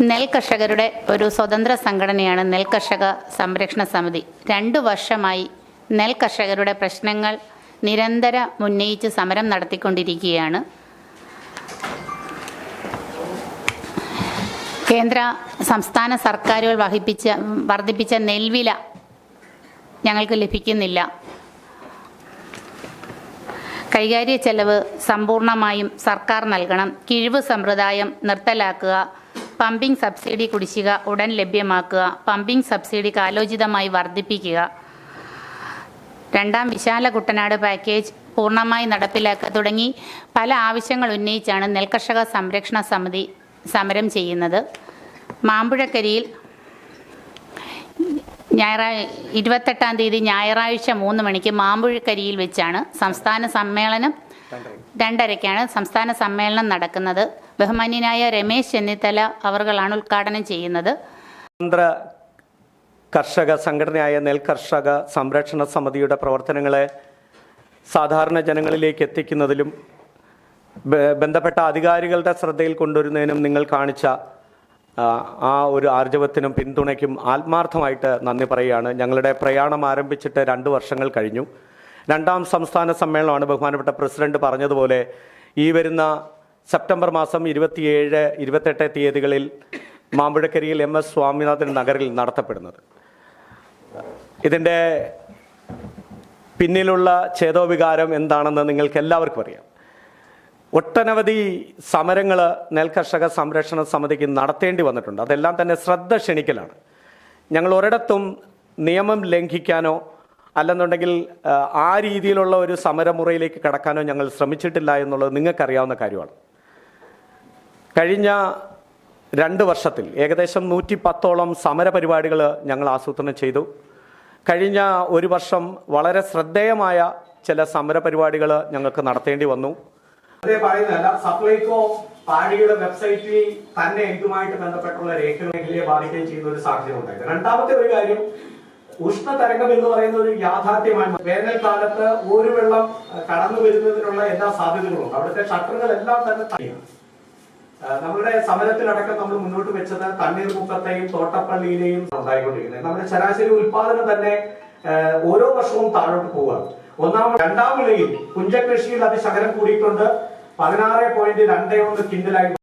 നെൽ കർഷകരുടെ ഒരു സ്വതന്ത്ര സംഘടനയാണ് നെൽ കർഷക സംരക്ഷണ സമിതി. രണ്ടു വർഷമായി നെൽ കർഷകരുടെ പ്രശ്നങ്ങൾ നിരന്തരം ഉന്നയിച്ച് സമരം നടത്തിക്കൊണ്ടിരിക്കുകയാണ്. കേന്ദ്ര സംസ്ഥാന സർക്കാരുകൾ വഹിപ്പിച്ച വർദ്ധിപ്പിച്ച നെൽവില ഞങ്ങൾക്ക് ലഭിക്കുന്നില്ല. കൈകാര്യ ചെലവ് സമ്പൂർണമായും സർക്കാർ നൽകണം. കിഴിവ് സമ്പ്രദായം നിർത്തലാക്കുക. പമ്പിംഗ് സബ്സിഡി കുടിശ്ശിക ഉടൻ ലഭ്യമാക്കുക പമ്പിംഗ് സബ്സിഡി കാലോചിതമായി വർദ്ധിപ്പിക്കുക. രണ്ടാം വിശാല കുട്ടനാട് പാക്കേജ് പൂർണമായി നടപ്പിലാക്കുക തുടങ്ങി പല ആവശ്യങ്ങൾ ഉന്നയിച്ചാണ് നെൽകർഷക സംരക്ഷണ സമിതി സമരം ചെയ്യുന്നത്. മാമ്പുഴക്കരിയിൽ ഞായറാഴ് ഇരുപത്തെട്ടാം തീയതി ഞായറാഴ്ച മൂന്ന് മണിക്ക് മാമ്പുഴക്കരിയിൽ വെച്ചാണ് സംസ്ഥാന സമ്മേളനം രണ്ടരയ്ക്കാണ് സംസ്ഥാന സമ്മേളനം നടക്കുന്നത്. ബഹുമാന്യനായ രമേശ് ചെന്നിത്തല അവർകളാണ് ഉദ്ഘാടനം ചെയ്യുന്നത്. കർഷക സംഘടനയായ നെൽ കർഷക സംരക്ഷണ സമിതിയുടെ പ്രവർത്തനങ്ങളെ സാധാരണ ജനങ്ങളിലേക്ക് എത്തിക്കുന്നതിലും ബന്ധപ്പെട്ട അധികാരികളുടെ ശ്രദ്ധയിൽ കൊണ്ടുവരുന്നതിനും നിങ്ങൾ കാണിച്ച ആ, ആ ഒരു ആർജവത്തിനും പിന്തുണയ്ക്കും ആത്മാർത്ഥമായിട്ട് നന്ദി പറയുകയാണ്. ഞങ്ങളുടെ പ്രയാണം ആരംഭിച്ചിട്ട് രണ്ട് വർഷങ്ങൾ കഴിഞ്ഞു. രണ്ടാം സംസ്ഥാന സമ്മേളനമാണ് ബഹുമാനപ്പെട്ട പ്രസിഡന്റ് പറഞ്ഞതുപോലെ ഈ വരുന്ന സെപ്റ്റംബർ മാസം ഇരുപത്തിയേഴ് ഇരുപത്തെട്ട് തീയതികളിൽ മാമ്പുഴക്കരിയിൽ എം എസ് സ്വാമിനാഥൻ നഗറിൽ നടത്തപ്പെടുന്നത്. ഇതിന്റെ പിന്നിലുള്ള ചേതോവികാരം എന്താണെന്ന് നിങ്ങൾക്ക് എല്ലാവർക്കും അറിയാം. ഒട്ടനവധി സമരങ്ങൾ നെൽകർഷക സംരക്ഷണ സമിതിക്ക് നടത്തേണ്ടി വന്നിട്ടുണ്ട്. അതെല്ലാം തന്നെ ശ്രദ്ധ ക്ഷണിക്കലാണ്. ഞങ്ങൾ ഒരിടത്തും നിയമം ലംഘിക്കാനോ അല്ലെന്നുണ്ടെങ്കിൽ ആ, രീതിയിലുള്ള ഒരു സമരമുറയിലേക്ക് കടക്കാനോ ഞങ്ങൾ ശ്രമിച്ചിട്ടില്ല എന്നുള്ളത് നിങ്ങൾക്കറിയാവുന്ന കാര്യമാണ്. കഴിഞ്ഞ രണ്ട് വർഷത്തിൽ ഏകദേശം നൂറ്റി പത്തോളം സമര പരിപാടികൾ ഞങ്ങൾ ആസൂത്രണം ചെയ്തു. കഴിഞ്ഞ ഒരു വർഷം വളരെ ശ്രദ്ധേയമായ ചില സമര പരിപാടികൾ ഞങ്ങൾക്ക് നടത്തേണ്ടി വന്നു. അതേ പറയുന്നതല്ല സപ്ലൈകോ പാടിയുടെ വെബ്സൈറ്റിൽ തന്നെ ഇതുമായിട്ട് ബന്ധപ്പെട്ടുള്ള മേഖലയെ ബാധിക്കുകയും ചെയ്യുന്ന ഒരു സാഹചര്യം ഉണ്ടായിരുന്നു. രണ്ടാമത്തെ ഒരു കാര്യം ഉഷ്ണതരംഗം എന്ന് പറയുന്ന ഒരു യാഥാർത്ഥ്യമാണ് വേനൽക്കാലത്ത് ഒരു വെള്ളം കടന്നു വരുന്നതിനുള്ള എല്ലാ സാധ്യതകളും അവിടുത്തെ ഷട്ടറുകളെല്ലാം തന്നെ തന്നെയാണ് നമ്മുടെ സമരത്തിലടക്കം നമ്മൾ മുന്നോട്ട് വെച്ചത് തണ്ണീർമുക്കത്തെയും തോട്ടപ്പള്ളിയിലെയും ഉണ്ടായിക്കൊണ്ടിരിക്കുന്നത്. നമ്മുടെ ശരാശരി ഉൽപാദനം തന്നെ ഓരോ വർഷവും താഴോട്ട് പോവുകയാണ്. ഒന്നാമത് രണ്ടാം വിളയിൽ പുഞ്ചകൃഷിയിൽ അതിശകലം കൂടിയിട്ടുണ്ട്. പതിനാറ് പോയിന്റ് രണ്ട് ഒന്ന് കിൻഡലായി